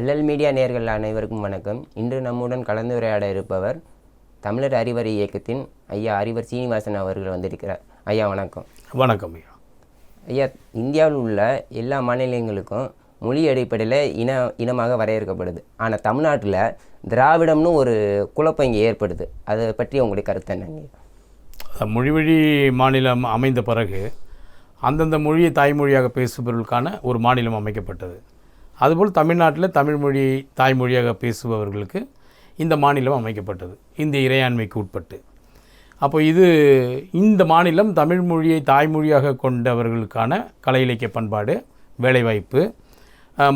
வள்ளல் மீடியா நேயர்கள் அனைவருக்கும் வணக்கம். இன்று நம்முடன் கலந்துரையாட இருப்பவர் தமிழர் அறிவரை இயக்கத்தின் ஐயா அறிவர் சீனிவாசன் அவர்கள் வந்திருக்கிறார். ஐயா வணக்கம். வணக்கம் ஐயா. ஐயா இந்தியாவில் உள்ள எல்லா மாநிலங்களுக்கும் மொழி அடிப்படையில் இன இனமாக வரையறுக்கப்படுது. ஆனால் தமிழ்நாட்டில் திராவிடம்னு ஒரு குழப்பம் இங்கே ஏற்படுது. அதை பற்றி உங்களுடைய கருத்து என்னங்க மொழிவழி மாநிலம் அமைந்த பிறகு அந்தந்த மொழியை தாய்மொழியாக பேசுபவர்களுக்கான ஒரு மாநிலம் அமைக்கப்பட்டது. அதுபோல் தமிழ்நாட்டில் தமிழ்மொழி தாய்மொழியாக பேசுபவர்களுக்கு இந்த மாநிலம் அமைக்கப்பட்டது. இந்திய இறையாண்மைக்கு உட்பட்டு. அப்போ இது இந்த மாநிலம் தமிழ் மொழியை தாய்மொழியாக கொண்டவர்களுக்கான கலை இலக்கிய பண்பாடு வேலைவாய்ப்பு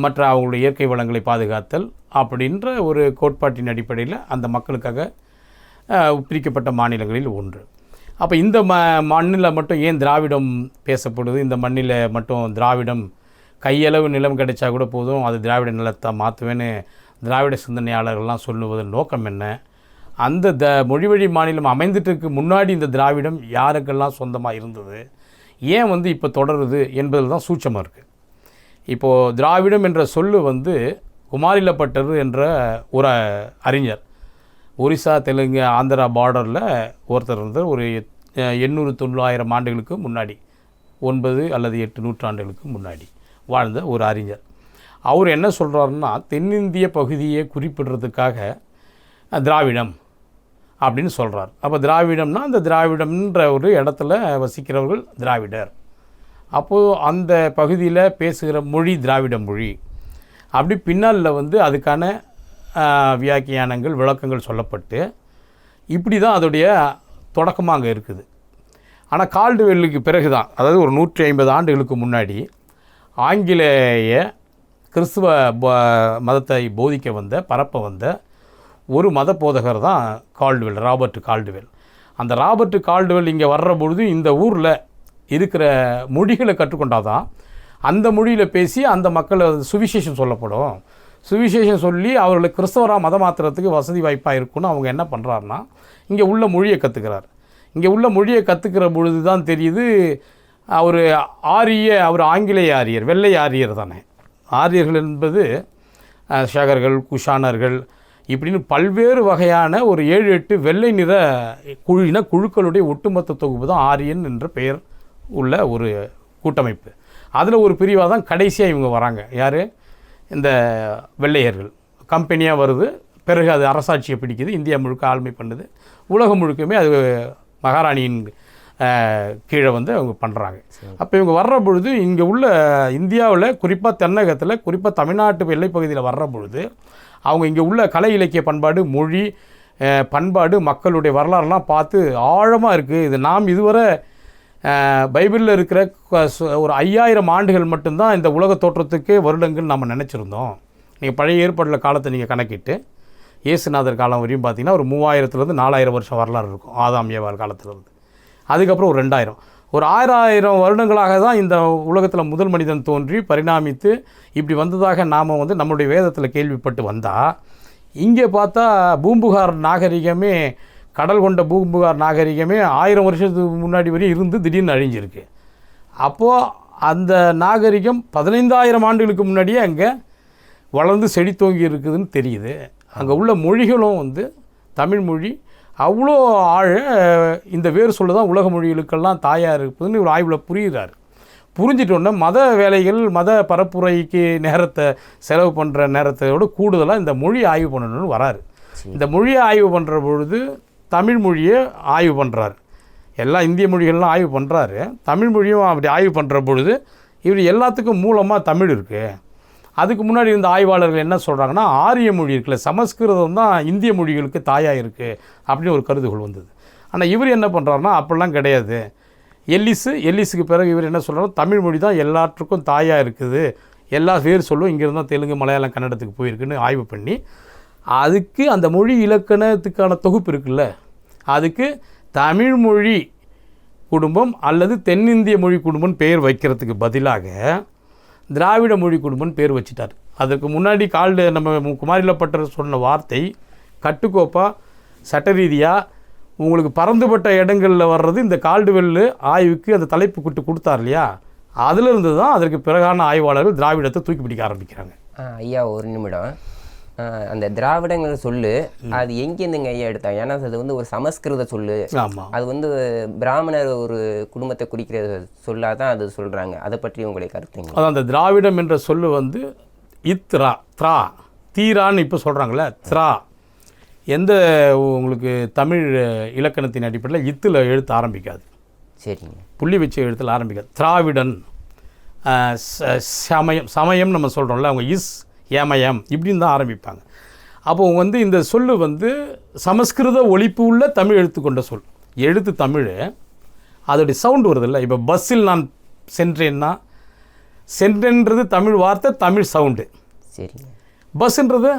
மற்ற அவங்களுடைய இயற்கை வளங்களை பாதுகாத்தல் அப்படின்ற ஒரு கோட்பாட்டின் அடிப்படையில் அந்த மக்களுக்காக பிரிக்கப்பட்ட மாநிலங்களில் ஒன்று. அப்போ இந்த ம மண்ணில் மட்டும் ஏன் திராவிடம் பேசப்படுது? இந்த மண்ணில் மட்டும் திராவிடம் கையளவு நிலம் கிடைச்சா கூட போதும். அது திராவிட நிலத்தை மாற்றுவேன்னு திராவிட சிந்தனையாளர்கள்லாம் சொல்லுவதன் நோக்கம் என்ன? அந்த த மொழிவழி மாநிலம் அமைந்துட்டுக்கு முன்னாடி இந்த திராவிடம் யாருக்கெல்லாம் சொந்தமாக இருந்தது? ஏன் வந்து இப்போ தொடருது என்பதில் தான் சூட்சமாக இருக்குது இப்போது திராவிடம் என்ற சொல்லு வந்து குமாரிலப்பட்டர் என்ற ஒரு அறிஞர். ஒரிசா தெலுங்கு ஆந்திரா பார்டரில் ஒருத்தர் இருந்தார். ஒரு எண்ணூறு தொள்ளாயிரம் ஆண்டுகளுக்கு முன்னாடி. ஒன்பது அல்லது எட்டு நூற்றாண்டுகளுக்கு முன்னாடி. வாழ்ந்த ஒரு அறிஞர். அவர் என்ன சொல்கிறாருன்னா தென்னிந்திய பகுதியை குறிப்பிடுறதுக்காக திராவிடம் அப்படின்னு சொல்கிறார் அப்போ திராவிடம்னா அந்த திராவிடம்ன்ற ஒரு இடத்துல வசிக்கிறவர்கள் திராவிடர். அப்போது அந்த பகுதியில் பேசுகிற மொழி திராவிட மொழி. அப்படி பின்னாலில் வந்து அதுக்கான வியாக்கியானங்கள் விளக்கங்கள் சொல்லப்பட்டு இப்படி தான் அதோடைய தொடக்கமாக அங்கே இருக்குது. ஆனால் கால்டுவெல்லுக்கு பிறகு தான் அதாவது ஒரு நூற்றி ஐம்பது ஆண்டுகளுக்கு முன்னாடி ஆங்கிலேய கிறிஸ்துவ ப- மதத்தை போதிக்க வந்த பரப்ப வந்த ஒரு மத போதகர் தான் கால்டுவெல் ராபர்ட் கால்டுவெல். அந்த ராபர்ட் கால்டுவெல் இங்கே வர்ற பொழுது இந்த ஊரில் இருக்கிற மொழிகளை கற்றுக்கொண்டாதான் அந்த மொழியில் பேசி அந்த மக்களை சுவிசேஷம் சொல்லப்படும். சுவிசேஷம் சொல்லி அவர்களை கிறிஸ்தவராக மதம் மாற்றுறதுக்கு வசதி வாய்ப்பாக இருக்குன்னு அவங்க என்ன பண்ணுறாருன்னா இங்கே உள்ள மொழியை கற்றுக்கிறார் இங்கே உள்ள மொழியை கற்றுக்கிற பொழுது தான் தெரியுது அவர் ஆரிய அவர் ஆங்கிலேய ஆரியர் வெள்ளை ஆரியர் தானே. ஆரியர்கள் என்பது அஹ், ஷகர்கள் குஷானர்கள் இப்படின்னு பல்வேறு வகையான ஒரு ஏழு எட்டு வெள்ளை நிற குழு குழுக்களுடைய ஒட்டுமொத்த தொகுப்பு தான் ஆரியன் என்ற பெயர் உள்ள ஒரு கூட்டமைப்பு. அதில் ஒரு பிரிவாக தான் கடைசியாக இவங்க வராங்க. யார்? இந்த வெள்ளையர்கள். கம்பெனியாக வருது. பிறகு அது அரசாட்சியை பிடிக்குது. இந்தியா முழுக்க ஆளுமை பண்ணுது. உலகம் முழுக்கமே அது மகாராணியின் கீழே வந்து அவங்க பண்ணுறாங்க அப்போ இவங்க வர்ற பொழுது இங்கே உள்ள இந்தியாவில் குறிப்பாக தென்னகத்தில் குறிப்பாக தமிழ்நாட்டு எல்லைப் பகுதியில் வர்ற பொழுது அவங்க இங்கே உள்ள கலை இலக்கிய பண்பாடு மொழி பண்பாடு மக்களுடைய வரலாறுலாம் பார்த்து ஆழமாக இருக்குது இது நாம் இதுவரை பைபிளில் இருக்கிற ஒரு ஐயாயிரம் ஆண்டுகள் மட்டும்தான் இந்த உலக தோற்றத்துக்கே வருடங்கள் நம்ம நினச்சிருந்தோம். நீங்கள் பழைய ஏற்பாட்டில் காலத்தை நீங்கள் கணக்கிட்டு இயேசுநாதர் காலம் வரையும் பார்த்தீங்கன்னா ஒரு மூவாயிரத்துலேருந்து நாலாயிரம் வருஷம் வரலாறு இருக்கும் ஆதாம் ஏவாள் காலத்துலேருந்து அதுக்கப்புறம் ஒரு ரெண்டாயிரம். ஒரு ஆயிரம் வருடங்களாக தான் இந்த உலகத்தில் முதல் மனிதன் தோன்றி பரிணாமித்து இப்படி வந்ததாக நாம் வந்து நம்மளுடைய வேதத்தில் கேள்விப்பட்டு வந்தால் இங்கே பார்த்தா பூம்புகார் நாகரிகமே கடல் கொண்ட பூம்புகார் நாகரிகமே ஆயிரம் வருஷத்துக்கு முன்னாடி வரையும் இருந்து திடீர்னு அழிஞ்சிருக்கு. அப்போது அந்த நாகரிகம் பதினைந்தாயிரம் ஆண்டுகளுக்கு முன்னாடியே அங்கே வளர்ந்து செழித்தோங்கி இருக்குதுன்னு தெரியுது. அங்கே உள்ள மொழிகளும் வந்து தமிழ் மொழி அவ்வளோ ஆழ இந்த வேறு சொல்ல தான் உலக மொழிகளுக்கெல்லாம் தாயாக இருக்குதுன்னு ஒரு ஆய்வில் புரிகிறார் புரிஞ்சிட்டோன்னே மத வேலைகள் மத பரப்புரைக்கு நேரத்தை செலவு பண்ணுற நேரத்தோட கூடுதலாக இந்த மொழி ஆய்வு பண்ணணும்னு வராரு. இந்த மொழியை ஆய்வு பண்ணுற பொழுது தமிழ் மொழியை ஆய்வு பண்ணுறாரு எல்லா இந்திய மொழிகள்லாம் ஆய்வு பண்ணுறாரு தமிழ் மொழியும் அப்படி ஆய்வு பண்ணுற பொழுது இவர் எல்லாத்துக்கும் மூலமாக தமிழ் இருக்குது அதுக்கு முன்னாடி இருந்த ஆய்வாளர்கள் என்ன சொல்கிறாங்கன்னா ஆரிய மொழி இருக்குல்ல சமஸ்கிருதம் தான் இந்திய மொழிகளுக்கு தாயாக இருக்குது அப்படின்னு ஒரு கருதுகோள் வந்தது. ஆனால் இவர் என்ன பண்ணுறாருன்னா அப்படிலாம் கிடையாது. எல்லிஸு எல்லிஸுக்கு பிறகு இவர் என்ன சொல்றாரு தமிழ் மொழி தான் எல்லாற்றுக்கும் தாயாக இருக்குது. எல்லா பேர் சொல்லும் இங்கேருந்து தான் தெலுங்கு மலையாளம் கன்னடத்துக்கு போயிருக்குன்னு ஆய்வு பண்ணி அதுக்கு அந்த மொழி இலக்கணத்துக்கான தொகுப்பு இருக்குல்ல அதுக்கு தமிழ் மொழி குடும்பம் அல்லது தென்னிந்திய மொழி குடும்பம் பெயர் வைக்கிறதுக்கு பதிலாக திராவிட மொழி குடும்பம் பேர் வச்சிட்டார். அதுக்கு முன்னாடி கால்டு நம்ம குமாரிலப்பட்டர் சொன்ன வார்த்தை கட்டுக்கோப்பாக சட்ட ரீதியாக உங்களுக்கு பறந்துபட்ட இடங்களில் வர்றது இந்த கால்டுவெல்லு ஆய்வுக்கு அந்த தலைப்பு குட்டு கொடுத்தார் இல்லையா? அதிலிருந்து தான் அதற்கு பிறகான ஆய்வாளர்கள் திராவிடத்தை தூக்கி பிடிக்க ஆரம்பிக்கிறாங்க. ஐயா ஒரு நிமிடம். அந்த திராவிடங்கிற சொல்லு அது எங்கேருந்துங்க ஐயா எடுத்தாங்க? ஏன்னா அது வந்து ஒரு சமஸ்கிருத சொல்லு. ஆமாம் அது வந்து பிராமணர் ஒரு குடும்பத்தை குறிக்கிற சொல்லாக தான் அது சொல்கிறாங்க அதை பற்றி உங்களுடைய கருத்துங்க அதான் அந்த திராவிடம் என்ற சொல்லு வந்து இத்ரா த்ரா தீரான்னு இப்போ சொல்கிறாங்களே த்ரா. எந்த உங்களுக்கு தமிழ் இலக்கணத்தின் அடிப்படையில் இத்தில் எழுத்து ஆரம்பிக்காது. சரிங்க. புள்ளி வச்ச எழுத்தில் ஆரம்பிக்காது. திராவிடன் சமயம் சமயம் நம்ம சொல்கிறோம்ல அவங்க இஸ் ஏமயம் இப்படின்னு தான் ஆரம்பிப்பாங்க. அப்போ வந்து இந்த சொல்லு வந்து சமஸ்கிருத ஒலிப்பு உள்ள தமிழ் எழுத்து கொண்ட சொல். எழுத்து தமிழ் அதோடைய சவுண்டு வருதுல்ல? இப்போ பஸ்ஸில் நான் சென்றேன்னா சென்றேன்றது தமிழ் வார்த்தை தமிழ் சவுண்டு சரிங்க பஸ்ன்றது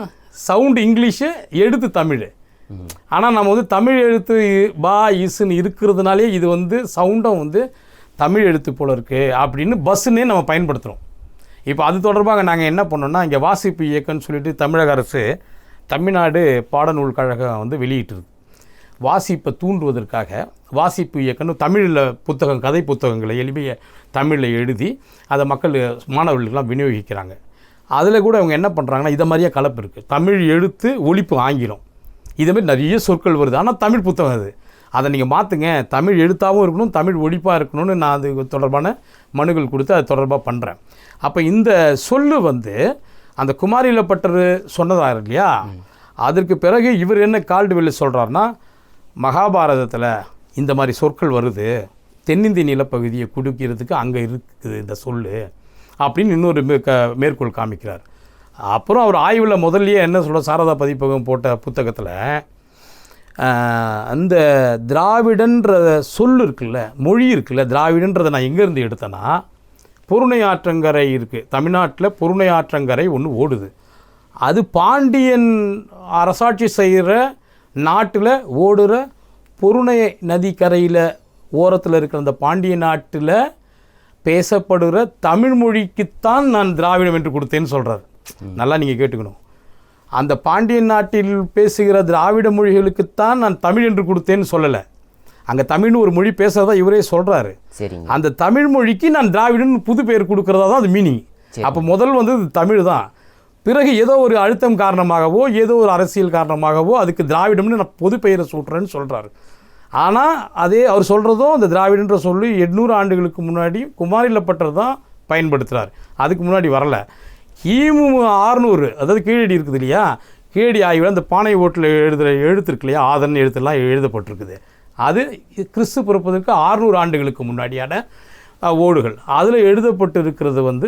சவுண்டு இங்கிலீஷு எழுத்து தமிழ். ஆனால் நம்ம வந்து தமிழ் எழுத்து பா இசுன்னு இருக்கிறதுனாலே இது வந்து சவுண்டும் வந்து தமிழ் எழுத்து போல இருக்குது அப்படின்னு பஸ்ஸுன்னே நம்ம பயன்படுத்துகிறோம் இப்போ அது தொடர்பாக நாங்கள் என்ன பண்ணோம்னா இங்கே வாசிப்பு இயக்கம்னு சொல்லிட்டு தமிழக அரசு தமிழ்நாடு பாடநூல் கழகம் வந்து வெளியிட்டிருக்கு. வாசிப்பை தூண்டுவதற்காக வாசிப்பு இயக்கம்னு தமிழில் புத்தகம் கதை புத்தகங்களை எளிமைய தமிழில் எழுதி அதை மக்கள் மாணவர்களுக்கெல்லாம் விநியோகிக்கிறாங்க. அதில் கூட அவங்க என்ன பண்ணுறாங்கன்னா இதை மாதிரியே கலப்பு இருக்குது தமிழ் எழுத்து ஒழிப்பு ஆங்கிலம். இதே மாதிரி நிறைய சொற்கள் வருது. ஆனால் தமிழ் புத்தகம் அது. அதை நீங்கள் மாற்றுங்க தமிழ் எழுத்தாகவும் இருக்கணும் தமிழ் ஒழிப்பாக இருக்கணும்னு நான் அது தொடர்பான மனுகள் கொடுத்து அது தொடர்பாக பண்ணுறேன் அப்போ இந்த சொல்லு வந்து அந்த குமாரியில் பட்டர் சொன்னதாக இல்லையா? அதற்கு பிறகு இவர் என்ன கால்டுவெல்ல சொல்கிறாருன்னா மகாபாரதத்தில் இந்த மாதிரி சொற்கள் வருது. தென்னிந்திய நிலப்பகுதியை குடுக்கிறதுக்கு அங்கே இருக்குது இந்த சொல்லு அப்படின்னு இன்னொரு மேற்கோள் காமிக்கிறார். அப்புறம் அவர் ஆய்வில் முதல்லையே என்ன சொல்ல சாரதா பதிப்பகம் போட்ட புத்தகத்தில் அந்த திராவிடன்ற சொல் இருக்குல்ல மொழி இருக்குல்ல திராவிடன்றதை நான் எங்கேருந்து எடுத்தேன்னா பொருணை ஆற்றங்கரை இருக்குது தமிழ்நாட்டில் பொருணை ஆற்றங்கரை ஒன்று ஓடுது. அது பாண்டியன் அரசாட்சி செய்கிற நாட்டில் ஓடுற பொருணை நதிக்கரையில் ஓரத்தில் இருக்கிற அந்த பாண்டிய நாட்டில் பேசப்படுகிற தமிழ் மொழிக்குத்தான் நான் திராவிடம் என்று கொடுத்தேன்னு சொல்கிறார் நல்லா நீங்கள் கேட்டுக்கணும். அந்த பாண்டியன் நாட்டில் பேசுகிற திராவிட மொழிகளுக்குத்தான் நான் தமிழ் என்று கொடுத்தேன்னு சொல்லலை. அங்கே தமிழ்னு ஒரு மொழி பேசுகிறதா இவரே சொல்கிறாரு அந்த தமிழ் மொழிக்கு நான் திராவிடன் புது பெயர் கொடுக்கறதா தான் அது மீனிங் அப்போ முதல் வந்து தமிழ் தான். பிறகு ஏதோ ஒரு அழுத்தம் காரணமாகவோ ஏதோ ஒரு அரசியல் காரணமாகவோ அதுக்கு திராவிடம்னு நான் பொது பெயரை சூட்டுறேன்னு சொல்கிறாரு ஆனால் அதே அவர் சொல்கிறதும் அந்த திராவிடன்ற சொல்லி எண்ணூறு ஆண்டுகளுக்கு முன்னாடி குமாரிலப்பட்டர் தான் பயன்படுத்துகிறார் அதுக்கு முன்னாடி வரல. கிமு ஆறுநூறு அதாவது கீழடி இருக்குது இல்லையா? கீழடி ஆய்வில் அந்த பானை ஓட்டில் எழுதுகிற எழுத்து இருக்கு இல்லையா? ஆதன் எழுத்துலாம் எழுதப்பட்டிருக்குது. அது கிறிஸ்து பிறப்பதற்கு ஆறுநூறு ஆண்டுகளுக்கு முன்னாடியான ஓடுகள். அதில் எழுதப்பட்டு இருக்கிறது வந்து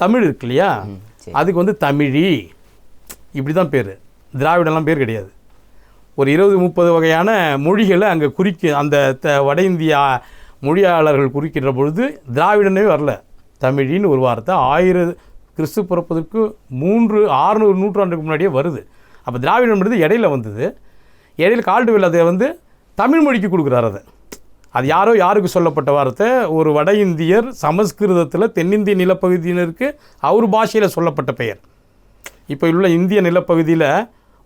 தமிழ் இருக்கு இல்லையா. அதுக்கு வந்து தமிழி. இப்படி தான் பேர். திராவிடம்லாம் பேர் கிடையாது. ஒரு இருபது முப்பது வகையான மொழிகளை அங்கே குறிக்க அந்த த வட இந்தியா மொழியாளர்கள் குறிக்கின்ற பொழுது திராவிடனே வரல. தமிழின்னு ஒரு வார்த்தை ஆயிரம் கிறிஸ்து பிறப்பதற்கு மூன்று ஆறுநூறு நூற்றாண்டுக்கு முன்னாடியே வருது. அப்போ திராவிடம்ன்றது இடையில வந்தது. இடையில கால்டுவெல் அதை வந்து தமிழ் மொழிக்கு கொடுக்குறாரு அதை. அது யாரோ யாருக்கு சொல்லப்பட்ட வார்த்தை? ஒரு வட இந்தியர் சமஸ்கிருதத்தில் தென்னிந்திய நிலப்பகுதியினருக்கு அவர் பாஷையில் சொல்லப்பட்ட பெயர். இப்போ உள்ள இந்திய நிலப்பகுதியில்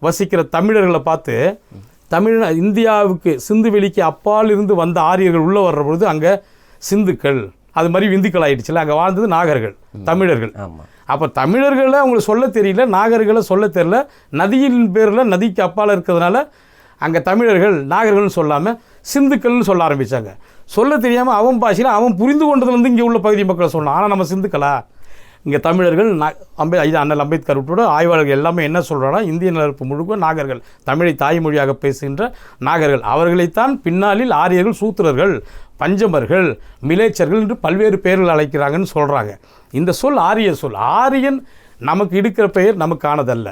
வசிக்கிற தமிழர்களை பார்த்து தமிழ் இந்தியாவுக்கு சிந்து வெளிக்கு அப்பால் இருந்து வந்த ஆரியர்கள் உள்ளே வர்ற பொழுது அங்கே சிந்துக்கள் அது மாதிரி விந்துக்கள் ஆயிடுச்சுல அங்கே வாழ்ந்தது நாகர்கள் தமிழர்கள். அப்போ தமிழர்களை அவங்களுக்கு சொல்ல தெரியல நாகர்களை சொல்ல தெரியல நதியின் பேரில் நதிக்கு அப்பால் இருக்கிறதுனால அங்கே தமிழர்கள் நாகர்கள்னு சொல்லாமல் சிந்துக்கள்னு சொல்ல ஆரம்பித்தாங்க சொல்ல தெரியாமல் அவன் பாஷையில் அவன் புரிந்து கொண்டதுலேருந்து இங்கே உள்ள பகுதி மக்களை சொல்லலாம் ஆனால் நம்ம சிந்துக்களா? இங்கே தமிழர்கள் நா அம்பே ஐயா அண்ணல் அம்பேத்கர் உட்பட ஆய்வாளர்கள் எல்லாமே என்ன சொல்கிறாங்கன்னா இந்திய நிலப்பு முழுக்க நாகர்கள் தமிழை தாய்மொழியாக பேசுகின்ற நாகர்கள். அவர்களைத்தான் பின்னாளில் ஆரியர்கள் சூத்திரர்கள் பஞ்சமர்கள் மிலேச்சர்கள் என்று பல்வேறு பெயர்கள் அழைக்கிறாங்கன்னு சொல்கிறாங்க இந்த சொல் ஆரிய சொல். ஆரியன் நமக்கு இருக்கிற பெயர் நமக்கானதல்ல.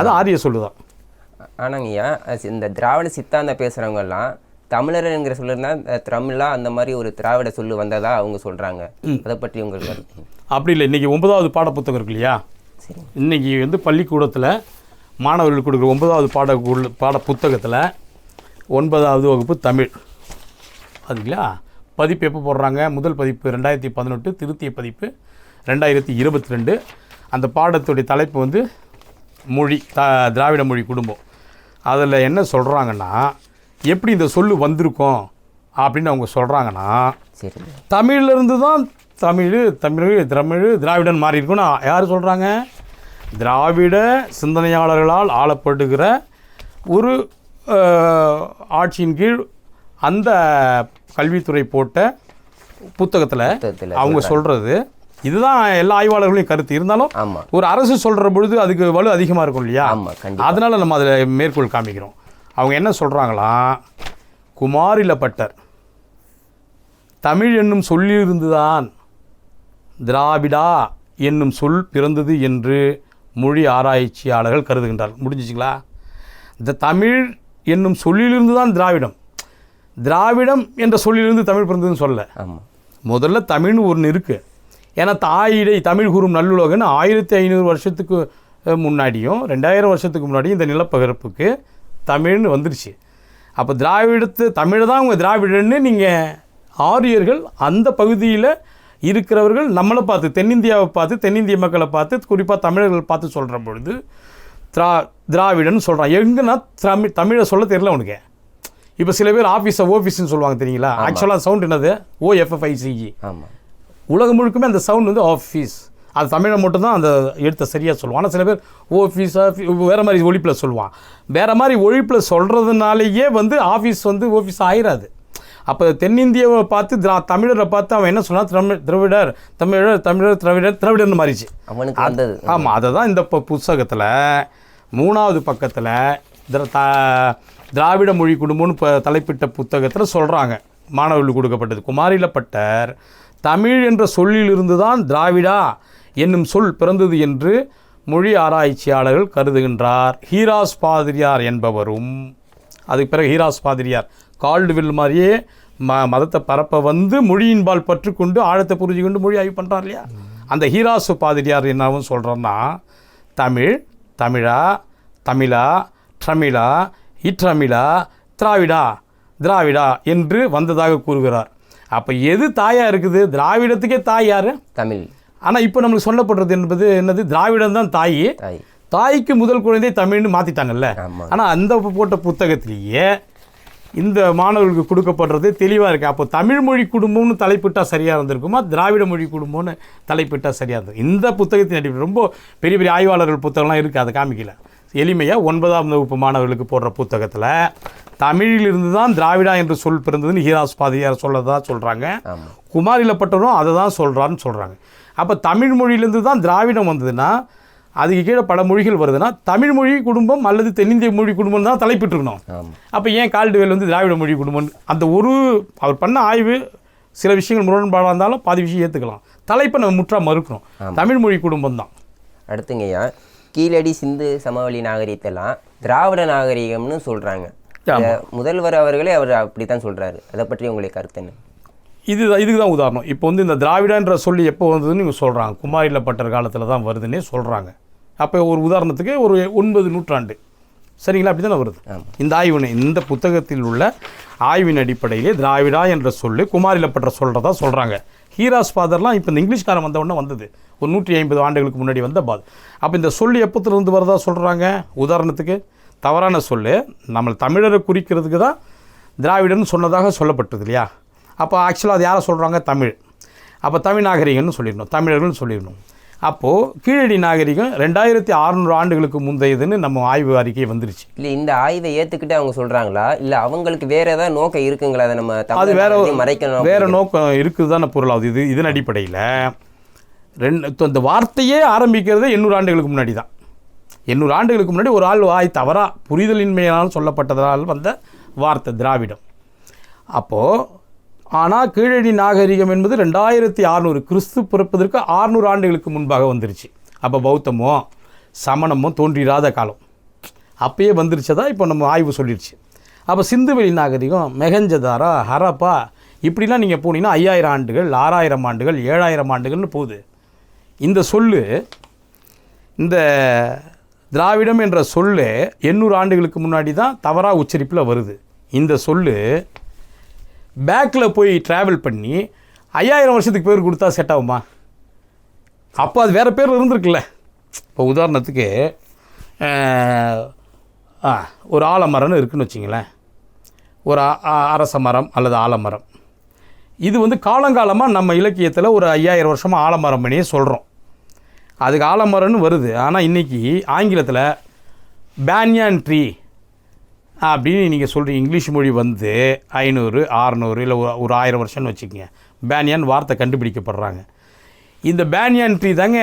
அது ஆரிய சொல்லு தான் ஆனாங்கய்யா இந்த திராவிட சித்தாந்தம் பேசுகிறவங்கெல்லாம் தமிழர்ங்கிற சொல்லுனா தமிழா அந்த மாதிரி ஒரு திராவிட சொல்லு வந்ததா அவங்க சொல்கிறாங்க அதை பற்றி உங்களுக்கு? அப்படி இல்லை. இன்றைக்கி ஒன்பதாவது பாடப்புத்தகம் இருக்கு இல்லையா? சரி. இன்றைக்கி வந்து பள்ளிக்கூடத்தில் மாணவர்களுக்கு கொடுக்குற ஒன்பதாவது பாட பாட புத்தகத்தில் ஒன்பதாவது வகுப்பு தமிழ். அதுங்களா? பதிப்பு எப்போ போடுறாங்க. முதல் பதிப்பு ரெண்டாயிரத்தி பதினெட்டு திருத்திய பதிப்பு ரெண்டாயிரத்தி இருபத்தி ரெண்டு. அந்த பாடத்துடைய தலைப்பு வந்து மொழி த திராவிட மொழி குடும்பம். அதில் என்ன சொல்கிறாங்கன்னா எப்படி இந்த சொல்லு வந்திருக்கோம்? அப்படின்னு அவங்க சொல்கிறாங்கன்னா தமிழ்லேருந்து தான் தமிழ் தமிழ் தமிழ் திராவிடன் மாறி இருக்கும்னு யார் சொல்கிறாங்க திராவிட சிந்தனையாளர்களால் ஆளப்படுகிற ஒரு ஆட்சியின் கீழ் அந்த கல்வித்துறை போட்ட புத்தகத்துல அவங்க சொல்கிறது இதுதான் எல்லா ஆய்வாளர்களையும் கருத்து. இருந்தாலும் ஒரு அரசு சொல்கிற பொழுது அதுக்கு வலு அதிகமாக இருக்கும் இல்லையா? அதனால் நம்ம அதில் மேற்கோள் காமிக்கிறோம். அவங்க என்ன சொல்கிறாங்களாம் குமாரிலப்பட்டர் தமிழ் என்னும் சொல்லியிருந்துதான் திராவிடா என்னும் சொல் பிறந்தது என்று மொழி ஆராய்ச்சியாளர்கள் கருதுகின்றார் முடிஞ்சிச்சுங்களா? இந்த தமிழ் என்னும் சொல்லிலிருந்து தான் திராவிடம். திராவிடம் என்ற சொல்லிலிருந்து தமிழ் பிறந்ததுன்னு சொல்ல முதல்ல தமிழ்னு ஒன்று இருக்குது ஏன்னா தாயிடை தமிழ் கூறும் நல்லுலகன்னு ஆயிரத்தி ஐநூறு வருஷத்துக்கு முன்னாடியும் ரெண்டாயிரம் வருஷத்துக்கு முன்னாடியும் இந்த நிலப்பகரப்புக்கு தமிழ்னு வந்துருச்சு. அப்போ திராவிடத்து தமிழை தான் அவங்க திராவிடன்னு நீங்கள் ஆரியர்கள் அந்த பகுதியில் இருக்கிறவர்கள் நம்மளை பார்த்து தென்னிந்தியாவை பார்த்து தென்னிந்திய மக்களை பார்த்து குறிப்பாக தமிழர்கள் பார்த்து சொல்கிற பொழுது திரா திராவிடன்னு சொல்கிறான் எங்கன்னா தமிழ் தமிழை சொல்ல தெரியல உனக்கு. இப்போ சில பேர் ஆஃபீஸை ஓஃபீஸ்னு சொல்லுவாங்க தெரியுங்களா? ஆக்சுவலாக சவுண்ட் என்னது? ஓஎஃப்எஃப்ஐசிஇ ஆமா. உலகம் முழுக்குமே அந்த சவுண்ட் வந்து ஆஃபீஸ் அது தமிழை மட்டும்தான் அந்த எழுத்தை சரியாக சொல்லுவான். ஆனால் சில பேர் ஓஃபீஸ் வேறு மாதிரி ஒழிப்பில் சொல்லுவான். வேறு மாதிரி ஒழிப்பில் சொல்கிறதுனாலேயே வந்து ஆஃபீஸ் வந்து ஆஃபீஸ் ஆயிராது. அப்போ தென்னிந்தியாவை பார்த்து திரா தமிழரை பார்த்து அவன் என்ன சொன்னான்? தமிழ் திராவிடர் தமிழர் தமிழர் திராவிடர் திராவிடர்னு மாறிச்சு. அவனுக்கு ஆமாம் அதை தான் இந்த புஸ்தகத்தில் மூணாவது பக்கத்தில் திர திராவிட மொழி குடும்பம்னு இப்போ தலைப்பிட்ட புத்தகத்தில் சொல்கிறாங்க மாணவர்களுக்கு கொடுக்கப்பட்டது. குமாரிலப்பட்டர் தமிழ் என்ற சொல்லிலிருந்து தான் திராவிடா என்னும் சொல் பிறந்தது என்று மொழி ஆராய்ச்சியாளர்கள் கருதுகின்றார். ஹீராஸ் பாதிரியார் என்பவரும் அதுக்கு பிறகு ஹீராஸ் பாதிரியார் கால்டுவில் மாதிரியே ம மதத்தை பரப்ப வந்து மொழியின்பால் பற்றுக்கொண்டு ஆழத்தை புரிஞ்சுக்கொண்டு மொழி ஆய்வு பண்ணுறார் இல்லையா? அந்த ஹீராசு பாதிரியார் என்னவும் சொல்கிறோன்னா தமிழ் தமிழா தமிழா ட்ரமிழா இட்ரமிழா திராவிடா திராவிடா என்று வந்ததாக கூறுகிறார். அப்போ எது தாயாக இருக்குது? திராவிடத்துக்கே தாய் யார்? தமிழ். ஆனால் இப்போ நம்மளுக்கு சொல்லப்படுறது என்பது என்னது? திராவிடம் தான் தாய். தாய். தாய்க்கு முதல் குழந்தை தமிழ்னு மாற்றிட்டாங்கல்ல ஆனால் அந்த போட்ட புத்தகத்திலேயே இந்த மாணவர்களுக்கு கொடுக்கப்படுறது தெளிவாக இருக்குது அப்போ தமிழ் மொழி குடும்பம்னு தலைப்பிட்டால் சரியாக இருந்திருக்குமா? திராவிட மொழி குடும்பம்னு தலைப்பிட்டால் சரியாக இருந்தது இந்த புத்தகத்தின் அடிப்படை ரொம்ப பெரிய பெரிய ஆய்வாளர்கள் புத்தகம்லாம் இருக்குது அதை காமிக்கல. எளிமையாக ஒன்பதாம் வகுப்பு மாணவர்களுக்கு போடுற புத்தகத்தில் தமிழிலிருந்து தான் திராவிடா என்று சொல் பிறந்ததுன்னு ஹீராஸ் பாதியார் சொல்லதா சொல்கிறாங்க குமாரிலப்பட்டரும் அதை தான் சொல்கிறான்னு சொல்கிறாங்க அப்போ தமிழ் மொழியிலேருந்து தான் திராவிடம் வந்ததுன்னா அதுக்கு கீழே பல மொழிகள் வருதுன்னா தமிழ் மொழி குடும்பம் அல்லது தென்னிந்திய மொழி குடும்பம் தான் தலைப்பிட்டிருக்கணும். அப்போ ஏன் கால்டுவேல் வந்து திராவிட மொழி குடும்பம் அந்த ஒரு அவர் பண்ண ஆய்வு சில விஷயங்கள் முரண்பாடாக இருந்தாலும் பாதி விஷயம் ஏற்றுக்கலாம் தலைப்பை நம்ம முற்றா மறுக்கணும். தமிழ் மொழி குடும்பம் தான் அடுத்துங்கய்யா கீழடி சிந்து சமவெளி நாகரிகத்தெல்லாம் திராவிட நாகரிகம்னு. இத முதல்வர் அவர்களே அவர் அப்படித்தான் சொல்றாரு. அதை பற்றி உங்களுக்கு கருத்து என்ன? இது இதுக்கு தான் உதாரணம். இப்போ வந்து இந்த திராவிடன்ற சொல்லி எப்போ வந்ததுன்னு இவங்க சொல்கிறாங்க குமாரிலப்பட்டர் காலத்தில் தான் வருதுன்னே சொல்கிறாங்க அப்போ ஒரு உதாரணத்துக்கு ஒரு ஒன்பது நூற்றாண்டு. சரிங்களா? அப்படி தானே வருது. இந்த ஆய்வினை இந்த புத்தகத்தில் உள்ள ஆய்வின் அடிப்படையிலே திராவிடா என்ற சொல்லு குமாரிலப்பட்டர் சொல்கிறதா சொல்கிறாங்க ஹீராஸ் ஃபாதர்லாம் இப்போ இந்த இங்கிலீஷ்காரன் வந்த உடனே வந்தது. ஒரு நூற்றி ஐம்பது ஆண்டுகளுக்கு முன்னாடி வந்த பாத் அப்போ இந்த சொல்லு எப்போத்திலிருந்து வரதா சொல்கிறாங்க உதாரணத்துக்கு தவறான சொல்லு. நம்ம தமிழரை குறிக்கிறதுக்கு தான் திராவிடன்னு சொன்னதாக சொல்லப்பட்டது இல்லையா? அப்போ ஆக்சுவலாக அது யாரை சொல்கிறாங்க தமிழ். அப்போ தமிழ் நாகரிகம்னு சொல்லிடணும். தமிழர்கள்னு சொல்லிடணும். அப்போது கீழடி நாகரிகம் ரெண்டாயிரத்தி அறநூறு ஆண்டுகளுக்கு முந்தையதுன்னு நம்ம ஆய்வு அறிக்கை வந்துருச்சு. இல்லை இந்த ஆய்வை ஏற்றுக்கிட்டு அவங்க சொல்றாங்களா? இல்லை அவங்களுக்கு வேற ஏதாவது நோக்கம் இருக்குங்களா? அதை நம்ம அது வேற நாகரிகத்தை மறைக்கணும் வேற நோக்கம் இருக்குது தானே பொருளாகுது இது இதன் அடிப்படையில் ரெண்டு இந்த வார்த்தையே ஆரம்பிக்கிறதே எண்ணூறு ஆண்டுகளுக்கு முன்னாடி தான். எண்ணூறு ஆண்டுகளுக்கு முன்னாடி ஒரு ஆள் வாய் தவறா புரிதலின்மையினால் சொல்லப்பட்டதால் வந்த வார்த்தை திராவிடம். அப்போது ஆனால் கீழடி நாகரிகம் என்பது ரெண்டாயிரத்தி அறநூறு கிறிஸ்து பிறப்பதற்கு ஆறுநூறு ஆண்டுகளுக்கு முன்பாக வந்துருச்சு. அப்போ பௌத்தமோ சமணமோ தோன்றிராத காலம். அப்பயே வந்துருச்சதா? இப்போ நம்ம ஆய்வு சொல்லிடுச்சு அப்போ சிந்துவெளி நாகரிகம் மெகஞ்சதாரா ஹரப்பா? இப்படிலாம் நீங்கள் போனீங்கன்னா ஐயாயிரம் ஆண்டுகள் ஆறாயிரம் ஆண்டுகள் ஏழாயிரம் ஆண்டுகள்னு போகுது. இந்த சொல்லு இந்த திராவிடம் என்ற சொல்லு எண்ணூறு ஆண்டுகளுக்கு முன்னாடி தான் தவறாக உச்சரிப்பில் வருது. இந்த சொல்லு பேக்கில் போய் ட்ராவல் பண்ணி ஐயாயிரம் வருஷத்துக்கு பேர் கொடுத்தா செட் ஆகுமா? அப்போ அது வேறு பேர் இருந்திருக்குல்ல. இப்போ உதாரணத்துக்கு ஆ ஒரு ஆலமரம்னு இருக்குன்னு வச்சிங்களேன். ஒரு அரச மரம் அல்லது ஆலமரம். இது வந்து காலங்காலமாக நம்ம இலக்கியத்தில் ஒரு ஐயாயிரம் வருஷமாக ஆலமரம் பண்ணியே சொல்கிறோம் அதுக்கு ஆலமரம்னு வருது. ஆனால் இன்றைக்கி ஆங்கிலத்தில் பேன்யான் ட்ரீ அப்படின்னு நீங்கள் சொல்கிறீங்க இங்கிலீஷ் மொழி வந்து ஐநூறு ஆறுநூறு இல்லை ஒரு ஒரு ஆயிரம் வருஷம்னு வச்சுக்கோங்க. பேன்யான் வார்த்தை கண்டுபிடிக்கப்படுறாங்க. இந்த பேன்யான் ட்ரீ தாங்க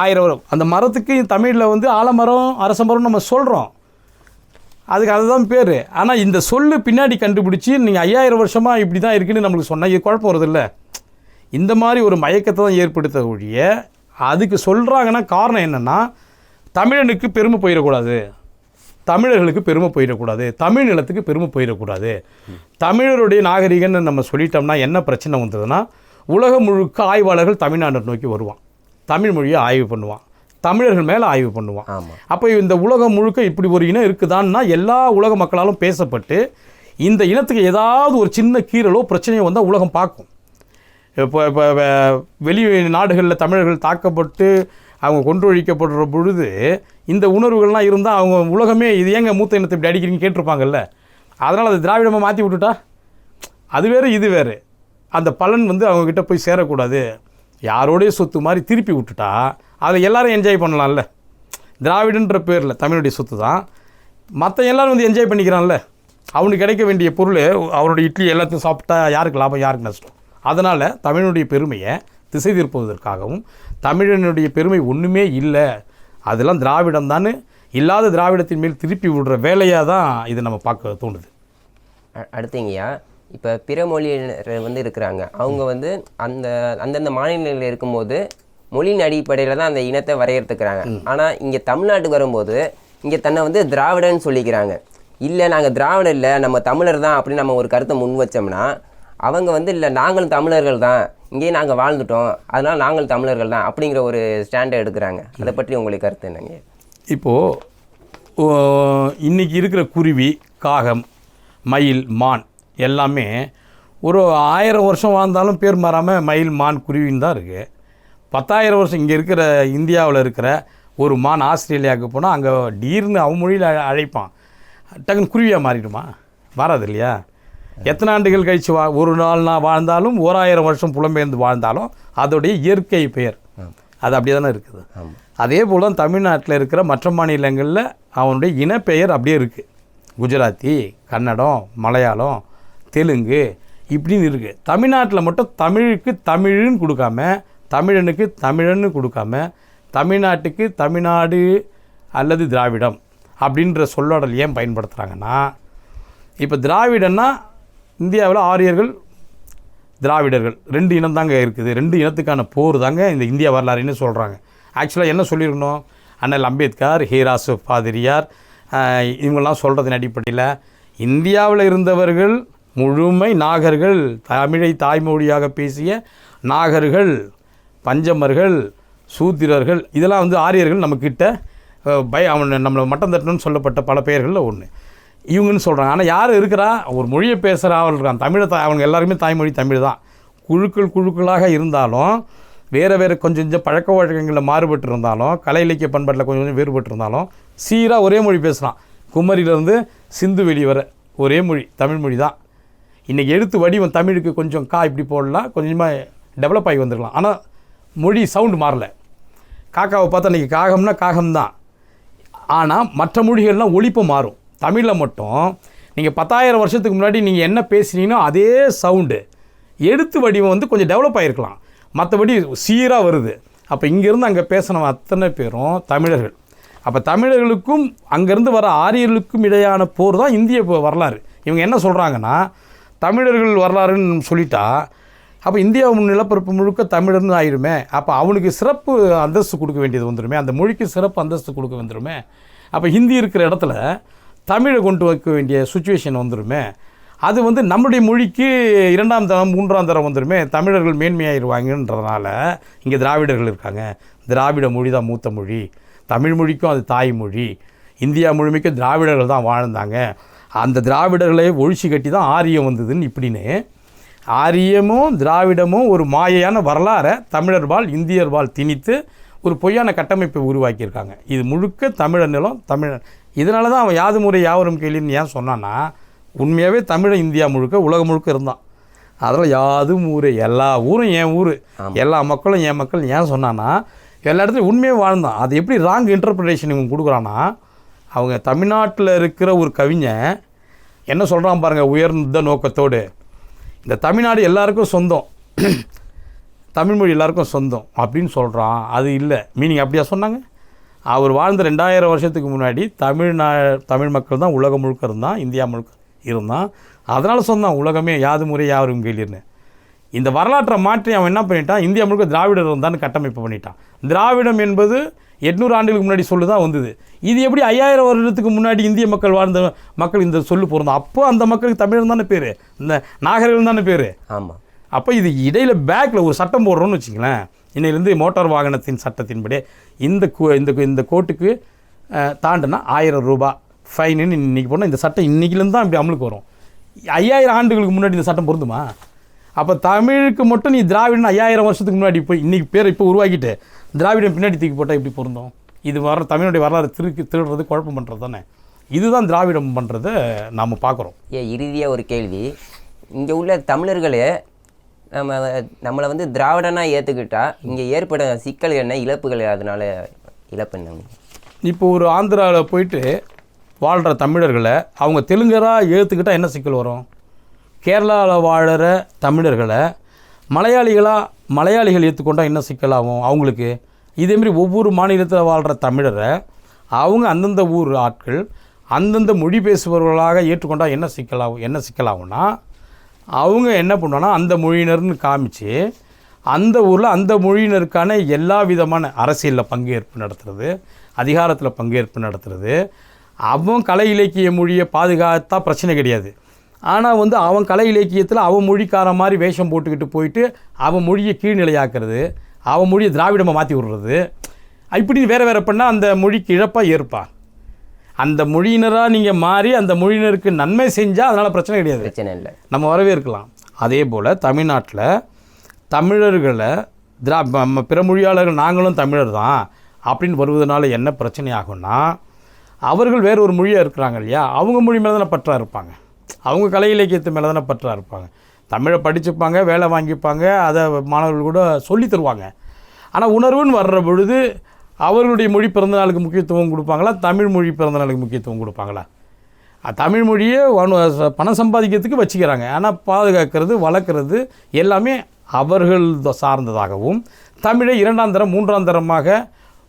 ஆயிரம் வரும் அந்த மரத்துக்கு தமிழில் வந்து ஆலமரம் அரச மரம் நம்ம சொல்கிறோம் அதுக்கு அதுதான் பேர். ஆனால் இந்த சொல்லு பின்னாடி கண்டுபிடிச்சி நீங்கள் ஐயாயிரம் வருஷமாக இப்படி தான் இருக்குன்னு நம்மளுக்கு சொன்னால் இது குழப்பம் வருதில்ல. இந்த மாதிரி ஒரு மயக்கத்தை தான் ஏற்படுத்த ஒழிய அதுக்கு சொல்கிறாங்கன்னா காரணம் என்னென்னா தமிழனுக்கு பெருமை போயிடக்கூடாது. தமிழர்களுக்கு பெருமை போயிடக்கூடாது. தமிழ் நிலத்துக்கு பெருமை போயிடக்கூடாது. தமிழருடைய நாகரிகன்னு நம்ம சொல்லிட்டோம்னா என்ன பிரச்சனை வந்ததுன்னா உலகம் முழுக்க ஆய்வாளர்கள் தமிழ்நாட்டை நோக்கி வருவான். தமிழ் மொழியை ஆய்வு பண்ணுவான். தமிழர்கள் மேலே ஆய்வு பண்ணுவான். அப்போ இந்த உலகம் முழுக்க இப்படி ஒரு இனம் இருக்குதான்னா எல்லா உலக மக்களாலும் பேசப்பட்டு இந்த இனத்துக்கு ஏதாவது ஒரு சின்ன கீறலோ பிரச்சனையோ வந்தால் உலகம் பார்க்கும். இப்போ இப்போ வெளி நாடுகளில் தமிழர்கள் தாக்கப்பட்டு அவங்க கொன்றொழிக்கப்படுற பொழுது இந்த உணர்வுகள்லாம் இருந்தால் அவங்க உலகமே இது ஏங்க மூத்த இனத்தை இப்படி அடிக்கிறீங்கன்னு கேட்டிருப்பாங்கல்ல? அதனால் அது திராவிடமாக மாற்றி விட்டுட்டா? அது வேறு இது வேறு. அந்த பலன் வந்து அவங்கக்கிட்ட போய் சேரக்கூடாது. யாரோடைய சொத்து மாதிரி திருப்பி விட்டுட்டா அதை எல்லோரும் என்ஜாய் பண்ணலாம்ல. திராவிடன்ற பேரில் தமிழுடைய சொத்து தான். மற்ற எல்லாரும் வந்து என்ஜாய் பண்ணிக்கிறான்ல. அவனுக்கு கிடைக்க வேண்டிய பொருள் அவனுடைய இட்லி எல்லாத்தையும் சாப்பிட்டா யாருக்கு லாபம் யாருக்கு நஷ்டம்? அதனால் தமிழனுடைய பெருமையை திசை திருப்புவதற்காகவும் தமிழனுடைய பெருமை ஒன்றுமே இல்லை அதெல்லாம் திராவிடம் தான் இல்லாத திராவிடத்தின் மேல் திருப்பி விடுற வேலையாக தான் இதை நம்ம பார்க்க தோணுது. அடுத்தங்கய்யா இப்போ பிற மொழியினர் வந்து இருக்கிறாங்க. அவங்க வந்து அந்த அந்தந்த மாநிலங்களில் இருக்கும்போது மொழியின் அடிப்படையில் தான் அந்த இனத்தை வரையறுத்துக்கிறாங்க. ஆனால் இங்கே தமிழ்நாட்டுக்கு வரும்போது இங்கே தன்னை வந்து திராவிடன்னு சொல்லிக்கிறாங்க. இல்லை நாங்கள் திராவிடர் இல்லை நம்ம தமிழர் தான் அப்படின்னு நம்ம ஒரு கருத்தை முன் வச்சோம்னா அவங்க வந்து இல்லை நாங்களும் தமிழர்கள் தான் இங்கேயே நாங்கள் வாழ்ந்துட்டோம். அதனால நாங்கள் தமிழர்கள் தான் அப்படிங்கிற ஒரு ஸ்டாண்டை எடுக்கிறாங்க. அதை பற்றி உங்களுக்கு கருத்து என்னங்க? இப்போது இன்றைக்கி இருக்கிற குருவி காகம் மயில் மான் எல்லாமே ஒரு ஆயிரம் வருஷம் வாழ்ந்தாலும் பேர் மாறாமல் மயில் மான் குருவின்னு தான் இருக்குது பத்தாயிரம் வருஷம் இங்கே இருக்கிற இந்தியாவில் இருக்கிற ஒரு மான் ஆஸ்திரேலியாவுக்கு போனால் அங்கே டீர்னு அவன் மொழியில் அழ- அழைப்பான். டக்குன்னு குருவியாக மாறிடுமா? மாறாது இல்லையா? எத்தனை ஆண்டுகள் கழித்து வா ஒரு நாள் நான் வாழ்ந்தாலும் ஓராயிரம் வருஷம் புலம்பெயர்ந்து வாழ்ந்தாலும் அதோடைய இயற்கை பெயர். அது அப்படியே தானே இருக்குது அதே போல் தான் தமிழ்நாட்டில் இருக்கிற மற்ற மாநிலங்களில் அவனுடைய இனப்பெயர் அப்படியே இருக்குது குஜராத்தி கன்னடம் மலையாளம் தெலுங்கு இப்படின்னு இருக்குது தமிழ்நாட்டில் மட்டும் தமிழுக்கு தமிழ்னு கொடுக்காம தமிழனுக்கு தமிழன்னு கொடுக்காம தமிழ்நாட்டுக்கு தமிழ்நாடு அல்லது திராவிடம் அப்படின்ற சொல்லாடல் ஏன் பயன்படுத்துகிறாங்கன்னா இப்போ திராவிடன்னா இந்தியாவில் ஆரியர்கள் திராவிடர்கள் ரெண்டு இனம் தாங்க இருக்குது. ரெண்டு இனத்துக்கான போர் தாங்க இந்த இந்திய வரலாறுன்னு சொல்கிறாங்க ஆக்சுவலாக என்ன சொல்லியிருக்கணும்? அண்ணல் அம்பேத்கர் ஹீராசு பாதிரியார் இவங்கெல்லாம் சொல்கிறதின் அடிப்படையில் இந்தியாவில் இருந்தவர்கள் முழுமை நாகர்கள் தமிழை தாய்மொழியாக பேசிய நாகர்கள் பஞ்சமர்கள் சூத்திரர்கள் இதெல்லாம் வந்து ஆரியர்கள் நம்மக்கிட்ட பய அவன் நம்மளை மட்டம் தட்டணும்னு சொல்லப்பட்ட பல பெயர்களில் ஒன்று இவங்கன்னு சொல்கிறாங்க ஆனால் யார் இருக்கிறா? ஒரு மொழியை பேசுகிற அவள் இருக்கான். தமிழை தா அவங்க எல்லாருமே தாய்மொழி தமிழ் தான். குழுக்கள் குழுக்களாக இருந்தாலும் வேறு வேறு கொஞ்சம் கொஞ்சம் பழக்க வழக்கங்களில் மாறுபட்டு இருந்தாலும் கலை இலக்கிய பண்பாட்டில் கொஞ்சம் கொஞ்சம் வேறுபட்டு இருந்தாலும் சீராக ஒரே மொழி பேசுகிறான் குமரியிலேருந்து சிந்து வெளி வர ஒரே மொழி தமிழ் மொழி தான். இன்றைக்கி எழுத்து வடிவம் தமிழுக்கு கொஞ்சம் கா இப்படி போடலாம் கொஞ்சமாக டெவலப் ஆகி வந்துருக்கலாம். ஆனால் மொழி சவுண்டு மாறல. காக்காவை பார்த்தா இன்றைக்கி காகம்னா காகம் தான் ஆனால் மற்ற மொழிகள்லாம் ஒழிப்பு மாறும். தமிழில் மட்டும் நீங்கள் பத்தாயிரம் வருஷத்துக்கு முன்னாடி நீங்கள் என்ன பேசுனீங்கன்னா அதே சவுண்டு எழுத்து வடிவம் வந்து கொஞ்சம் டெவலப் ஆகிருக்கலாம் மற்றபடி சீராக வருது. அப்போ இங்கேருந்து அங்கே பேசின அத்தனை பேரும் தமிழர்கள். அப்போ தமிழர்களுக்கும் அங்கேருந்து வர ஆரியர்களுக்கும் இடையான போர் தான் இந்திய வரலாறு. இவங்க என்ன சொல்கிறாங்கன்னா தமிழர்கள் வரலாறுன்னு சொல்லிட்டா அப்போ இந்தியா நிலப்பரப்பு முழுக்க தமிழர்னு ஆயிடுமே அப்போ அவனுக்கு சிறப்பு அந்தஸ்து கொடுக்க வேண்டியது வந்துடுமே அந்த மொழிக்கு சிறப்பு அந்தஸ்து கொடுக்க வந்துடுமே அப்போ ஹிந்தி இருக்கிற இடத்துல தமிழை கொண்டு வைக்க வேண்டிய சுச்சுவேஷன் வந்துடுமே அது வந்து நம்முடைய மொழிக்கு இரண்டாம் தரம் மூன்றாம் தரம் வந்துடுமே தமிழர்கள் மேன்மையாயிருவாங்கன்றதுனால இங்கே திராவிடர்கள் இருக்காங்க. திராவிட மொழி தான் மூத்த மொழி. தமிழ் மொழிக்கும் அது தாய்மொழி இந்தியா முழுமைக்கும் திராவிடர்கள் தான் வாழ்ந்தாங்க. அந்த திராவிடர்களை ஒழிச்சு கட்டி தான் ஆரியம் வந்ததுன்னு இப்படின்னு. ஆரியமும் திராவிடமும் ஒரு மாயையான வரலாறை தமிழர்பால் இந்தியர்பால் திணித்து ஒரு பொய்யான கட்டமைப்பை உருவாக்கியிருக்காங்க. இது முழுக்க தமிழர் நிலம் தமிழர் இதனால தான் அவன் யாது முறை யாவரும் கேள்வின்னு ஏன் சொன்னான்னா உண்மையாகவே தமிழன் இந்தியா முழுக்க உலகம் முழுக்க இருந்தான். அதில் யாதும் ஊர் எல்லா ஊரும் என் ஊர் எல்லா மக்களும் என் மக்கள் ஏன் சொன்னான்னா எல்லா இடத்துலையும் உண்மையாக வாழ்ந்தான். அது எப்படி ராங் இன்டர்பிரிட்டேஷன் இவங்க கொடுக்குறான்னா அவங்க தமிழ்நாட்டில் இருக்கிற ஒரு கவிஞன் என்ன சொல்கிறான் பாருங்கள் உயர்ந்த நோக்கத்தோடு. இந்த தமிழ்நாடு எல்லாருக்கும் சொந்தம். தமிழ்மொழி எல்லாருக்கும் சொந்தம் அப்படின்னு சொல்கிறான் அது இல்லை. மீனிங் அப்படியா சொன்னாங்க? அவர் வாழ்ந்த ரெண்டாயிரம் வருஷத்துக்கு முன்னாடி தமிழ்நா தமிழ் மக்கள் தான் உலகம் முழுக்க இருந்தான் இந்தியா முழுக்க இருந்தான். அதனால் சொன்னான் உலகமே யாது முறை யாரும் கேள்வின்னு இந்த வரலாற்றை மாற்றி அவன் என்ன பண்ணிட்டான்? இந்தியா முழுக்க திராவிடர் இருந்தான்னு கட்டமைப்பு பண்ணிட்டான். திராவிடம் என்பது எட்நூறு ஆண்டுகளுக்கு முன்னாடி சொல்லு தான் வந்தது. இது எப்படி ஐயாயிரம் வருடத்துக்கு முன்னாடி இந்திய மக்கள் வாழ்ந்த மக்கள் இந்த சொல்லு பொருந்தோம்? அப்போ அந்த மக்களுக்கு தமிழன் தானே பேர். இந்த நாகரிகம் தானே பேர். ஆமாம் அப்போ இது இடையில் பேக்கில் ஒரு சட்டம் போடுறோம்னு வச்சுங்களேன். இன்னையிலேருந்து மோட்டார் வாகனத்தின் சட்டத்தின்படி இந்த கோ இந்த இந்த கோட்டுக்கு தாண்டினா தாண்டுனா ஆயிரம் ரூபாய் ஃபைனுன்னு இன்றைக்கி போனால் இந்த சட்டம் இன்றைக்கிலேருந்து தான் இப்படி அமலுக்கு வரும். ஐயாயிரம் ஆண்டுகளுக்கு முன்னாடி இந்த சட்டம் பொருந்துமா? அப்போ தமிழுக்கு மட்டும் நீ திராவிடன் ஐயாயிரம் வருஷத்துக்கு முன்னாடி போய் இன்றைக்கி பேர் இப்போ உருவாக்கிட்டு திராவிடம் பின்னாடி தூக்கி போட்டால் இப்படி பொருந்தும்? இது வர தமிழுடைய வரலாறு திருக்கு திருடுறது குழப்பம் பண்ணுறது தானே. இதுதான் திராவிடம் பண்ணுறதை நாம் பார்க்குறோம் ஏ இறுதியாக ஒரு கேள்வி. இங்கே உள்ள தமிழர்களே நம்ம நம்மளை வந்து திராவிடனாக ஏற்றுக்கிட்டா இங்கே ஏற்பட சிக்கல் என்ன இழப்புகள் அதனால இழப்பு என்ன? இப்போ ஒரு ஆந்திராவில் போயிட்டு வாழ்கிற தமிழர்களை அவங்க தெலுங்கராக ஏற்றுக்கிட்டால் என்ன சிக்கல் வரும்? கேரளாவில் வாழற தமிழர்களை மலையாளிகளாக மலையாளிகள் ஏற்றுக்கொண்டால் என்ன சிக்கலாகும் அவங்களுக்கு? இதேமாரி ஒவ்வொரு மாநிலத்தில் வாழ்கிற தமிழரை அவங்க அந்தந்த ஊர் ஆட்கள் அந்தந்த மொழி பேசுபவர்களாக ஏற்றுக்கொண்டால் என்ன சிக்கலாகும் என்ன சிக்கலாகும்னா அவங்க என்ன பண்ணுவாங்கன்னா அந்த மொழியினர்னு காமிச்சு அந்த ஊரில் அந்த மொழியினருக்கான எல்லா விதமான அரசியலில் பங்கேற்பு நடத்துறது அதிகாரத்தில் பங்கேற்பு நடத்துறது. அவன் கலை இலக்கிய மொழியை பாதுகாத்தா பிரச்சனை கிடையாது. ஆனால் வந்து அவன் கலை இலக்கியத்தில் அவன் மொழிக்கார மாதிரி வேஷம் போட்டுக்கிட்டு போயிட்டு அவன் மொழியை கீழ்நிலையாக்குறது அவன் மொழியை திராவிடமாக மாற்றி விடுறது. இப்படி வேறு வேறு பண்ணால் அந்த மொழிக்கு இழப்பாக ஏற்பான் அந்த மொழியினராக நீங்கள் மாறி அந்த மொழியினருக்கு நன்மை செஞ்சால் அதனால் பிரச்சனை கிடையாது. பிரச்சனை இல்லை. நம்ம வரவேற்கலாம். அதே போல் தமிழ்நாட்டில் தமிழர்களை திரா பிற மொழியாளர்கள் நாங்களும் தமிழர் தான் அப்படின்னு வருவதனால என்ன பிரச்சனை ஆகும்னா அவர்கள் வேற ஒரு மொழியாக இருக்கிறாங்க இல்லையா அவங்க மொழி மேலே தானே பற்றா இருப்பாங்க. அவங்க கலை இலக்கியத்து மேலே தானே பற்றா இருப்பாங்க. தமிழை படிச்சுப்பாங்க வேலை வாங்கிப்பாங்க அதை மாணவர்கள் கூட சொல்லித் தருவாங்க. ஆனால் உணர்வுன்னு வர்ற பொழுது அவர்களுடைய மொழி பிறந்த நாளுக்கு முக்கியத்துவம் கொடுப்பாங்களா? தமிழ் மொழி பிறந்த நாளுக்கு முக்கியத்துவம் கொடுப்பாங்களா? தமிழ் மொழியை பணம் சம்பாதிக்கிறதுக்கு வச்சுக்கிறாங்க. ஆனால் பாதுகாக்கிறது வளர்க்குறது எல்லாமே அவர்கள் சார்ந்ததாகவும் தமிழை இரண்டாம் தரம் மூன்றாம் தரமாக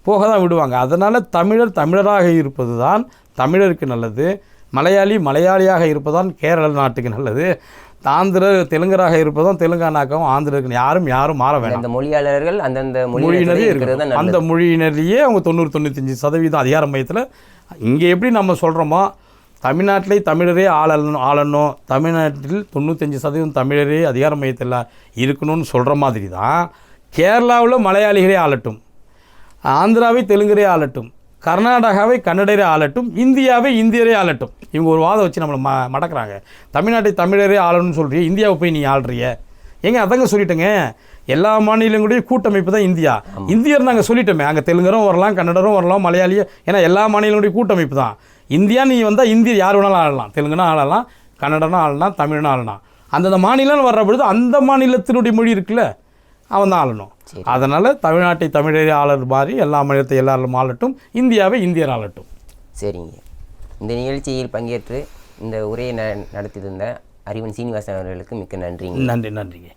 போக தான் விடுவாங்க. அதனால் தமிழர் தமிழராக இருப்பது தான் தமிழருக்கு நல்லது. மலையாளி மலையாளியாக இருப்பதான் கேரள நாட்டுக்கு நல்லது. ஆந்திரர் தெலுங்கராக இருப்பதும் தெலுங்கானாக்கவும் ஆந்திரருக்கு யாரும் யாரும் மாற வேண்டாம் அந்த மொழியாளர்கள் அந்தந்த மொழியினரே இருக்கிறது அந்த மொழியினரையே அவங்க தொண்ணூறு தொண்ணூத்தஞ்சு சதவீதம் அதிகார மையத்தில். இங்கே எப்படி நம்ம சொல்கிறோமோ தமிழ்நாட்டிலே தமிழரே ஆளணும் ஆளணும். தமிழ்நாட்டில் தொண்ணூத்தஞ்சு சதவீதம் தமிழரே அதிகார மையத்தில் இருக்கணும்னு சொல்கிற மாதிரி தான் கேரளாவில் மலையாளிகளே ஆளட்டும். ஆந்திராவை தெலுங்கரே ஆளட்டும். கர்நாடகாவை கன்னடரே ஆளட்டும் இந்தியாவை இந்தியரே ஆளட்டும். இவங்க ஒரு வாதம் வச்சு நம்மளை ம மடக்குறாங்க. தமிழ்நாட்டை தமிழரே ஆளணும்னு சொல்றிய இந்தியாவை போய் நீ ஆள்றிய? ஏங்க அதாங்க சொல்லிட்டேங்க. எல்லா மாநிலங்களுடைய கூட்டமைப்பு தான் இந்தியா. இந்தியர் நாங்கள் சொல்லிட்டோமே. அங்கே தெலுங்கரும் வரலாம் கன்னடரும் வரலாம் மலையாளியும் ஏன்னா எல்லா மாநிலங்களுடைய கூட்டமைப்பு தான். இந்தியா நீ வந்தால் இந்தியர் யார் வேணாலும் ஆளலாம். தெலுங்குனா ஆளலாம் கன்னடனா ஆளலாம் தமிழ்னா ஆளலாம். அந்தந்த மாநிலம்னு வர்ற பொழுது அந்த மாநிலத்தினுடைய மொழி இருக்குல்ல. அவன் தான் ஆளணும். அதனால் தமிழ்நாட்டை தமிழரே ஆளர் மாதிரி எல்லா மாநிலத்தை எல்லாரும் ஆளட்டும் இந்தியாவை இந்தியர் ஆளட்டும். சரிங்க. இந்த நிகழ்ச்சியில் பங்கேற்று இந்த உரையை ந நடத்தி தந்த அறிவன் சீனிவாசன் அவர்களுக்கு மிக்க நன்றிங்க. நன்றி நன்றிங்க.